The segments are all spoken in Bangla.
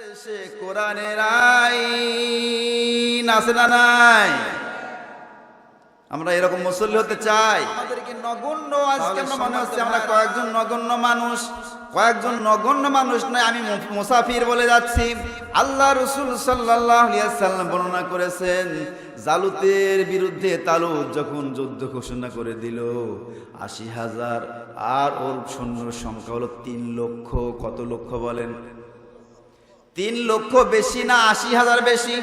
সে কোরআনের আইন আছে না নাই? আমরা এরকম মুসল্লি হতে চাই। আমাদেরকে নগণ্য আজকে আমরা মনে হচ্ছে আমরা কয়েকজন নগণ্য মানুষ কয়েকজন নগণ্য মানুষ নয় আমি মুসাফির বলে যাচ্ছি। আল্লাহ রসুল সাল্লাম বর্ণনা করেছেন জালুতের বিরুদ্ধে তালুত যখন যুদ্ধ ঘোষণা করে দিল আশি হাজার আর ওর সৈন্যর সংখ্যা হলো তিন লক্ষ কত লক্ষ বলেন? তিন লক্ষ বেশি না আশি হাজার বেশি?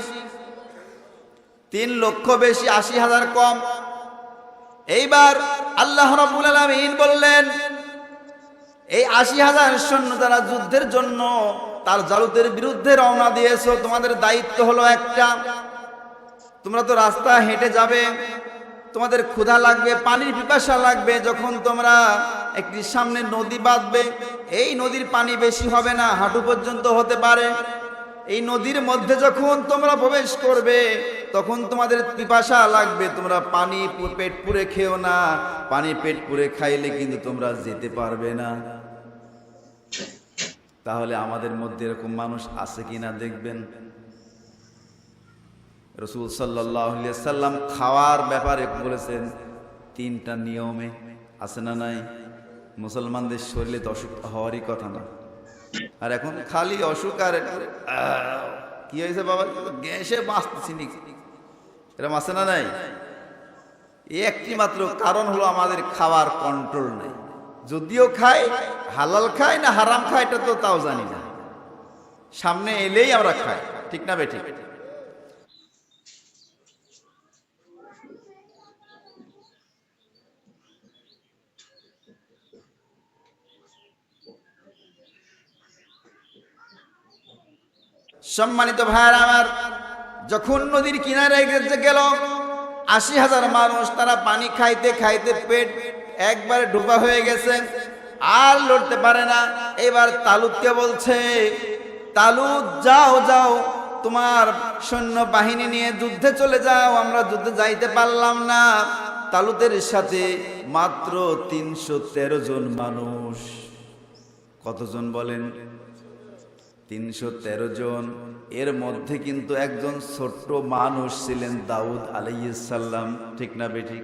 তিন লক্ষ বেশি, আশি হাজার কম। এইবার আল্লাহ রাব্বুল আলামিন বললেন, এই আশি হাজার সৈন্য যারা যুদ্ধের জন্য তার জালুতের বিরুদ্ধে রওনা দিয়েছ, তোমাদের দায়িত্ব হলো একটা। তোমরা তো রাস্তা হেঁটে যাবে, তোমাদের ক্ষুধা লাগবে, পানির পিপাসা লাগবে, যখন তোমরা একটি সামনে নদী বাঁধবে, এই নদীর পানি বেশি হবে না, হাঁটু পর্যন্ত হতে পারে। এই নদীর মধ্যে যখন তোমরা প্রবেশ করবে, তখন তোমাদের পিপাসা লাগবে, তোমরা পানি পেট পুরে খেও না। পানি পেট পুরে খাইলে কিন্তু তোমরা যেতে পারবে না। তাহলে আমাদের মধ্যে এরকম মানুষ আছে কিনা দেখবেন? রসুল সাল্লাহ সাল্লাম খাওয়ার ব্যাপারে বলেছেন, তিনটা নিয়মে আছে না নাই? মুসলমানদের শরীরে তো অসুখ হওয়ারই কথা না। আর এখন খালি অসুখ আর কি হয়েছে বাবা? গ্যাসে বাঁচতেছি নি এরকম আছে না নাই? একটি মাত্র কারণ হলো আমাদের খাওয়ার কন্ট্রোল নেই। যদিও খাই হালাল খাই না হারাম খাই এটা তো তাও জানি না। সামনে এলেই আমরা খাই, ঠিক না বেঠিক সম্মানিত ভাইয়ার আমার, যখন নদীর কিনারে গেছে গেল, আশি হাজার মানুষ তারা পানি খাইতে খাইতে পেট একবারে ডুবা হয়ে গেছে, আর লড়তে পারে না। এবার তালুককে বলছে, তালুক, যাও যাও, তোমার সৈন্য বাহিনী নিয়ে যুদ্ধে চলে যাও, আমরা যুদ্ধে যাইতে পারলাম না। তালুতের সাথে মাত্র তিনশো তেরো জন মানুষ। কতজন বলেন? তিনশো তেরো জন। এর মধ্যে কিন্তু একজন ছোট্ট মানুষ ছিলেন দাউদ আলাইসাল্লাম ঠিক না বেঠিক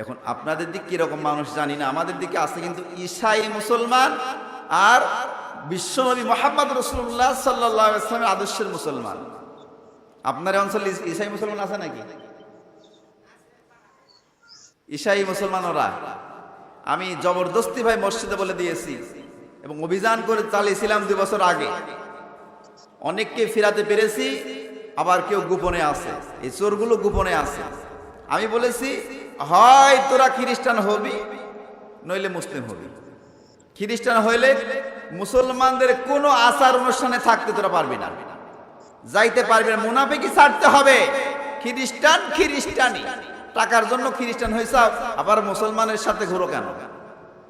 এখন আপনাদের দিক কীরকম মানুষ জানি না। আমাদের দিকে আছে কিন্তু ঈশাই মুসলমান আর বিশ্বনবী মোহাম্মদ রসুল্লাহ সাল্লাহ ইসলামের আদর্শের মুসলমান। আপনার অঞ্চলে ঈশাই মুসলমান আছে নাকি? ঈশাই মুসলমান ওরা আমি জবরদস্তি ভাই মসজিদে বলে দিয়েছি এবং অভিযান করে চালিয়েছিলাম দুই বছর আগে। অনেককে ফিরাতে পেরেছি, আবার কেউ গোপনে আছে। এই চোরগুলো গোপনে আছে। আমি বলেছি, হয় তোরা খ্রিস্টান হবি, নইলে মুসলিম হবি। খ্রিস্টান হইলে মুসলমানদের কোনো আচার অনুষ্ঠানে থাকতে তোরা পারবি না। যাইতে পারবে মুনাফিকি ছাড়তে হবে। খ্রিস্টান খ্রিস্টানি টাকার জন্য খ্রিস্টান হয়েছে, আবার মুসলমানের সাথে ঘুরো কেন?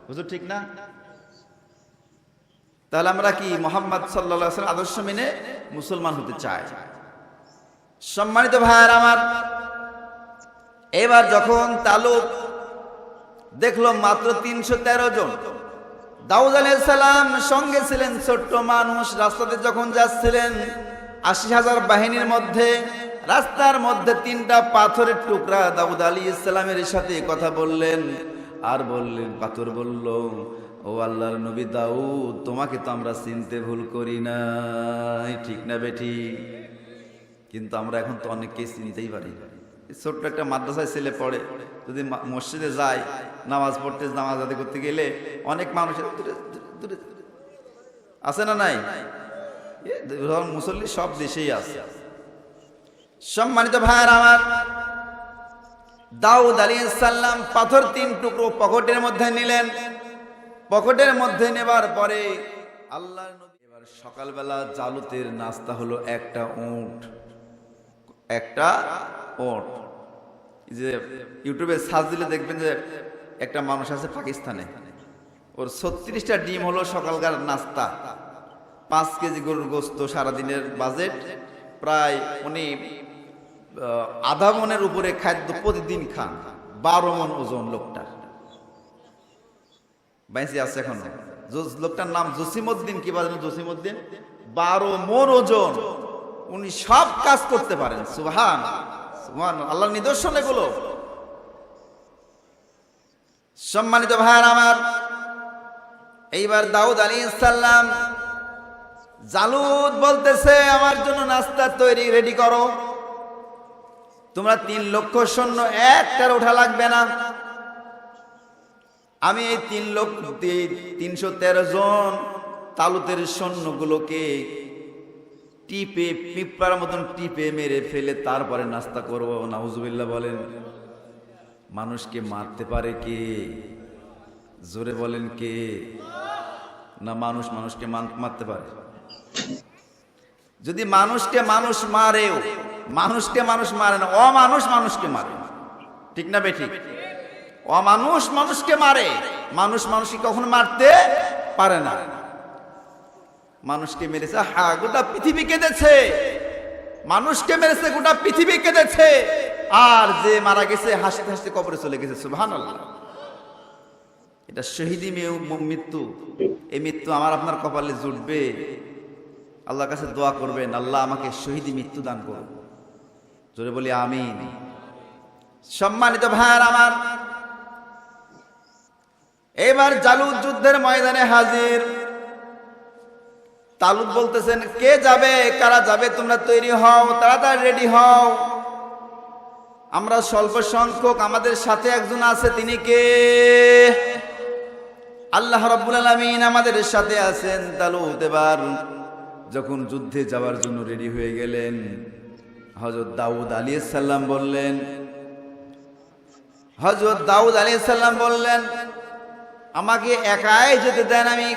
বুঝো ঠিক না? তাহলে আমরা কি মোহাম্মদ সাল্লা আদর্শ মেনে মুসলমান হতে চাই? সম্মানিত ভাইয়ার আমার, এবার যখন তালুক দেখল মাত্র তিনশো তেরো জন, দাউদ সালাম সঙ্গে ছিলেন ছোট্ট মানুষ, রাস্তাতে যখন যাচ্ছিলেন, আশি হাজার বাহিনীর মধ্যে, রাস্তার মধ্যে তিনটা পাথরের টুকরা দাউদ আলী ইসলামের সাথে কথা বললেন। আর বললেন, পাথর বলল, ও আল্লাহর নবী দাউদ, তোমাকে তো আমরা চিনতে ভুল করি না ঠিক না বেঠি? কিন্তু আমরা এখন তো অনেককেই চিনতেই পারি। ছোট্ট একটা মাদ্রাসায় ছেলে পড়ে, যদি মসজিদে যায়, নামাজ পড়তে, নামাজ আদায় করতে গেলে অনেক মানুষের দূরে দূরে আছে না নাই? মুসল্লি সব দেশেই আছে। সম্মানিত ভাইয়ার আমার দাউদ আলী সাল্লাম পাথর তিন টুকরো পকেটের মধ্যে নিলেন। পকেটের মধ্যে নেবার পরে আল্লাহর নবী এবার সকালবেলা জালুতের নাস্তা হলো একটা উঁট। একটা ওট যে ইউটিউবে সার্চ দিলে দেখবেন যে একটা মানুষ আছে পাকিস্তানে। ওর ছত্রিশটা ডিম হলো সকালকার নাস্তা। পাঁচ কেজি গরুর গোস্ত সারাদিনের বাজেট। প্রায় উনি আধা মনের উপরে খাদ্য প্রতিদিন খান, বারো মন ওজন লোকটার। বাইসি আছে এখন। লোকটার নাম জসিমউদ্দিন, কি বাজেন জসিমউদ্দিন? বারো মন ওজন, উনি সব কাজ করতে পারেন সুহান সুবহান, আল্লাহর নিদর্শন এগুলো। সম্মানিত ভাইয়ার আমার, এইবার দাউদ আলী ইসাল্লাম জালুদ বলতেছে, আমার জন্য নাস্তা তৈরি রেডি করো। তোমরা তিন লক্ষ সৈন্য একটার ওঠা লাগবে না। আমি এই তিন লক্ষ তিনশো তেরো জন তালুতের সৈন্যগুলোকে টিপে, পিঁপড়ার মতন টিপে মেরে ফেলে তারপরে নাস্তা করব। নাউজুবিল্লাহ বলেন, মানুষকে মারতে পারে কে? জোরে বলেন কে? না মানুষ মানুষকে মান- মারতে পারে? যদি মানুষকে মানুষ মারেও মানুষকে মানুষ মারে না, অমানুষ মানুষকে মারে। ঠিক না বেঠিক? অমানুষ মানুষকে মারে, মানুষ মানুষকে কখনো মারতে পারে না। মানুষকে মেরেছে, হা, গোটা পৃথিবী কেঁদেছে। মানুষকে মেরেছে, গোটা পৃথিবী কেঁদেছে। আর যে মারা গেছে, হাসতে হাসতে কবরে চলে গেছে সুবহান এটা শহীদি মেয়ে- মৃত্যু। এই মৃত্যু আমার আপনার কপালে জুটবে। আল্লাহর কাছে দোয়া করবেন, আল্লাহ আমাকে শহীদি মৃত্যু দান করুন জোরে বলি আমিন। সম্মানিত ভাইয়ার আমার, এবার জালুদ যুদ্ধের ময়দানে হাজির। তালুদ বলতেছেন, কে যাবে? কারা যাবে? তোমরা তৈরি হও, তাড়াতাড়ি রেডি হও। আমরা স্বল্প সংখ্যক, আমাদের সাথে একজন আছে, তিনি কে? আল্লাহ রাব্বুল আলামিন আমাদের সাথে আছেন তালুদ। এবার যখন যুদ্ধে যাওয়ার জন্য রেডি হয়ে গেলেন হযরত দাউদ আলাইহিস সাল্লাম বললেন, হযরত দাউদ আলাইহিস সাল্লাম বললেন, আমাকে একাই যেতে দেন, আমি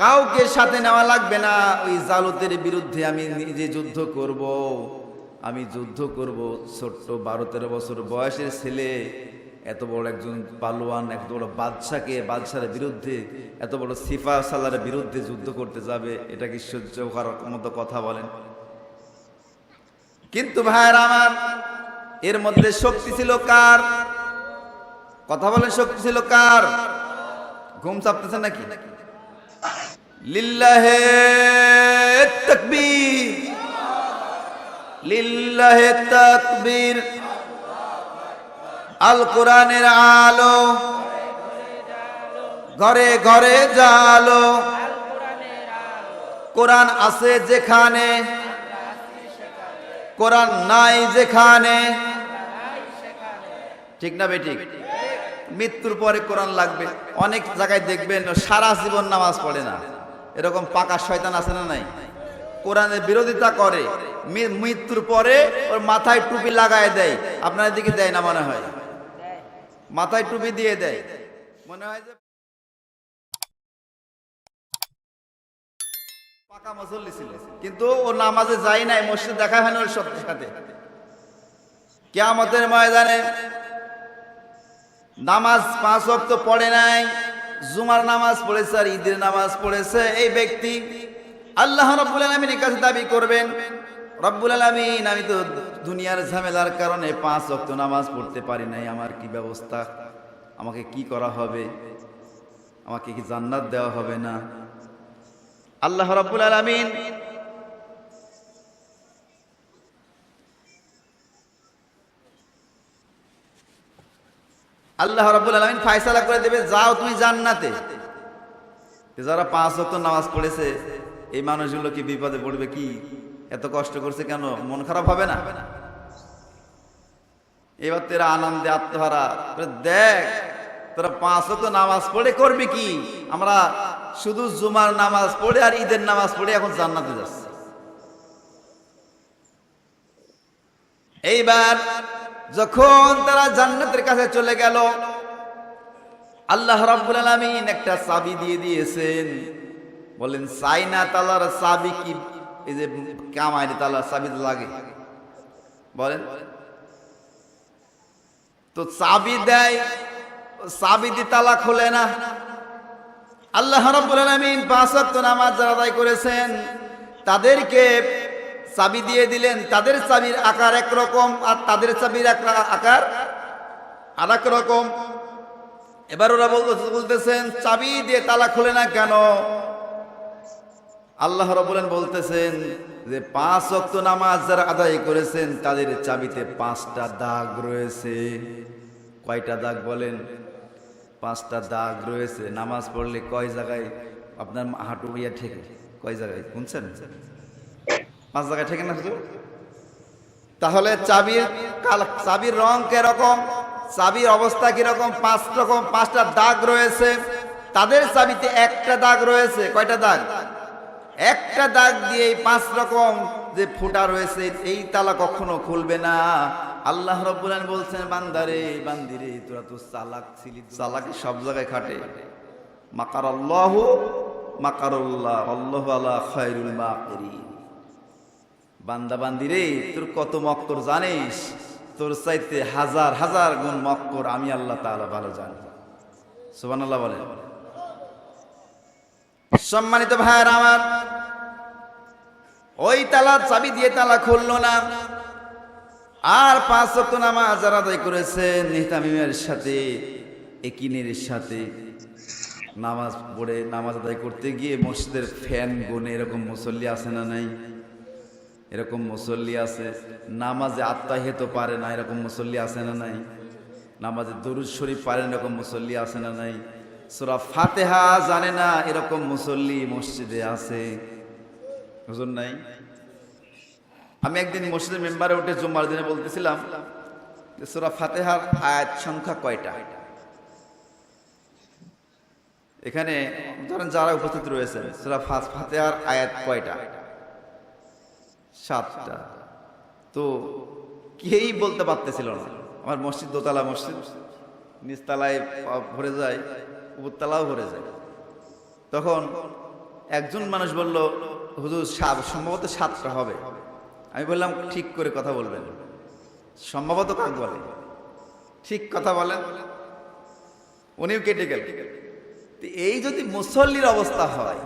কাউকে সাথে নেওয়া লাগবে না, ওই জালুতের বিরুদ্ধে আমি নিজে যুদ্ধ করব। আমি যুদ্ধ করব, ছোট্ট বারো তেরো বছর বয়সের ছেলে, এত বড় একজন পালোয়ান, এত বড় বাদশাকে, বাদশার বিরুদ্ধে, এত বড় সিফা সালার বিরুদ্ধে যুদ্ধ করতে যাবে, এটা কি সহ্য করার মতো কথা বলেন? কিন্তু ভাইয়ের আমার, এর মধ্যে শক্তি ছিল কার? কথা বলেন, শক্তি ছিল কার? ঘুম চাপতেছে নাকি? লিল্লাহে তাকবীর। লিল্লাহে তাকবীর। আল কোরআনের আলো ঘরে ঘরে জালো। কোরআন আছে যেখানে কোরআন নাই যেখানে। ঠিক না বেঠিক মৃত্যুর পরে কোরআন লাগবে। অনেক জায়গায় দেখবেন সারা জীবন নামাজ পড়ে না। এরকম পাকা শয়তান আছে না নাই? কোরআনের বিরোধিতা করে। মৃত্যুর পরে ওর মাথায় টুপি লাগায় দেয়। আপনার দিকে দেয় না মনে হয়? মাথায় টুপি দিয়ে দেয়। মনে হয় যে পাকা মুসল্লি ছিল কিন্তু ও নামাজে যায় নাই, মসজিদ দেখা হয় না ওর সত্যের সাথে। কেয়ামতের ময়দানে নামাজ পাঁচ ওয়াক্ত পড়ে নাই, জুমার নামাজ পড়েছে আর ঈদের নামাজ পড়েছে। এই ব্যক্তি আল্লাহ রব্বুল আলমিনের কাছে দাবি করবেন, রব্বুল আলমিন, আমি তো দুনিয়ার ঝামেলার কারণে পাঁচ ওয়াক্ত নামাজ পড়তে পারি নাই, আমার কি ব্যবস্থা? আমাকে কি করা হবে? আমাকে কি জান্নাত দেওয়া হবে না? আল্লাহ রব্বুল আলমিন আল্লাহ রাব্বুল আলামিন ফায়সালা করে দেবে, যাও তুমি জান্নাতে। যারা পাঁচ ওয়াক্ত নামাজ পড়েছে, এই মানুষগুলো কি বিপদে পড়বে কি? এত কষ্ট করছে কেন? মন খারাপ হবে না? এবার তোরা আনন্দে আত্মহারা। দেখ, তোরা পাঁচ ওয়াক্ত নামাজ পড়ে করবি কি? আমরা শুধু জুমার নামাজ পড়ে আর ঈদের নামাজ পড়ে এখন জান্নাতে যাচ্ছে। এইবার যখন তারা জান্নাতের কাছে চলে গেল, আল্লাহ রাব্বুল আলামিন একটা চাবি দিয়ে দিয়েছেন। বলেন, সাইনা তালার চাবি কি? এই যে কামাইনি তালার চাবি লাগে। বলেন, তো চাবি দেয়, চাবি দিয়ে তালা খোলে না? আল্লাহ রাব্বুল আলামিন পাঁচ ওয়াক্ত নামাজ যারা আদায় করেছেন, তাদেরকে চাবি দিয়ে দিলেন। তাদের চাবির আকার একরকম আর তাদের চাবির আকার আর এক রকম এবার ওরা বলতে বলতেছেন, চাবি দিয়ে তালা খুলে না কেন? আল্লাহ রবুলেন বলতেছেন যে, পাঁচ অক্ত নামাজ যারা আদায় করেছেন, তাদের চাবিতে পাঁচটা দাগ রয়েছে। কয়টা দাগ বলেন? পাঁচটা দাগ রয়েছে, নামাজ পড়লে কয় জায়গায় আপনার হাঁটু ইয়া ঠেকে? কয় জায়গায়? শুনছেন? পাঁচ জায়গায় ঠেকে না হুজুর? তাহলে চাবির চাবির রং কীরকম? চাবির অবস্থা কীরকম? পাঁচ রকম, পাঁচটা দাগ রয়েছে। তাদের চাবিতে একটা দাগ রয়েছে। কয়টা দাগ? একটা দাগ দিয়ে পাঁচ রকম যে ফুটা রয়েছে, এই তালা কখনো খুলবে না। আল্লাহ রব্বুল আলামিন বলছেন বান্দারে বান্দিরে তোরা তো চালাক ছিলি চালাকি সব জায়গায় খাটে। মাকার আল্লাহ মাকারুল্লাহ আল্লাহ আল্লাহ আলা খায়রুল মাকিরিন। বান্দা বান্দি রে তোর কত মক্কর জানিস? তোর চাইতে হাজার হাজার গুণ মক্কর আমি আল্লাহ তাআলা ভালো জানি। সুবান আল্লাহ বলেন। সম্মানিত ভাইয়ের আমার ওই তালার চাবি দিয়ে তালা খুললো না। আর পাঁচ ওয়াক্ত নামাজ যারা আদায় করেছেন নিহতামিমের সাথে একিনের সাথে। নামাজ পড়ে, নামাজ আদায় করতে গিয়ে মসজিদের ফ্যান, গুনে এরকম মুসল্লি আছে না নাই? এরকম মুসল্লি আছে। নামাজে আত্মাহিত পারে না, এরকম মুসল্লি আছে না নাই? নামাজে দরুদ শরীফ পারে না, এরকম মুসল্লি আছে না নাই? সুরা ফাতেহা জানে না এরকম মুসল্লি মসজিদে আছে। হুজুর নাই? আমি একদিন মসজিদের মেম্বারে উঠে জুম্মার দিনে বলতেছিলাম যে সুরা ফাতেহার আয়াত সংখ্যা কয়টা? এখানে ধরেন যারা উপস্থিত রয়েছে সুরা ফাতেহার আয়াত কয়টা? সাতটা। তো কেই বলতে পারতেছিল না? আমার মসজিদ দোতলা মসজিদ, নিচতলায় ভরে যায়, উপরতলাও ভরে যায়। তখন একজন মানুষ বলল, হুজুর সম্ভবত সাতটা হবে। আমি বললাম, ঠিক করে কথা বলবেন। সম্ভবত কাক বলে? ঠিক কথা বলেন। উনিও কেটে গেল। এই যদি মুসল্লির অবস্থা হয়,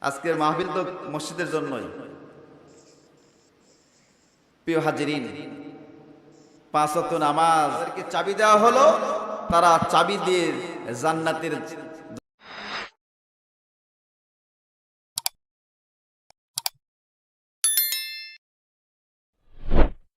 আজকের মাহফিল তো মসজিদের জন্যই। প্রিয় হাজিরিন, পাঁচ নামাজকে চাবি দেওয়া হলো, তারা চাবি দিয়ে জান্নাতের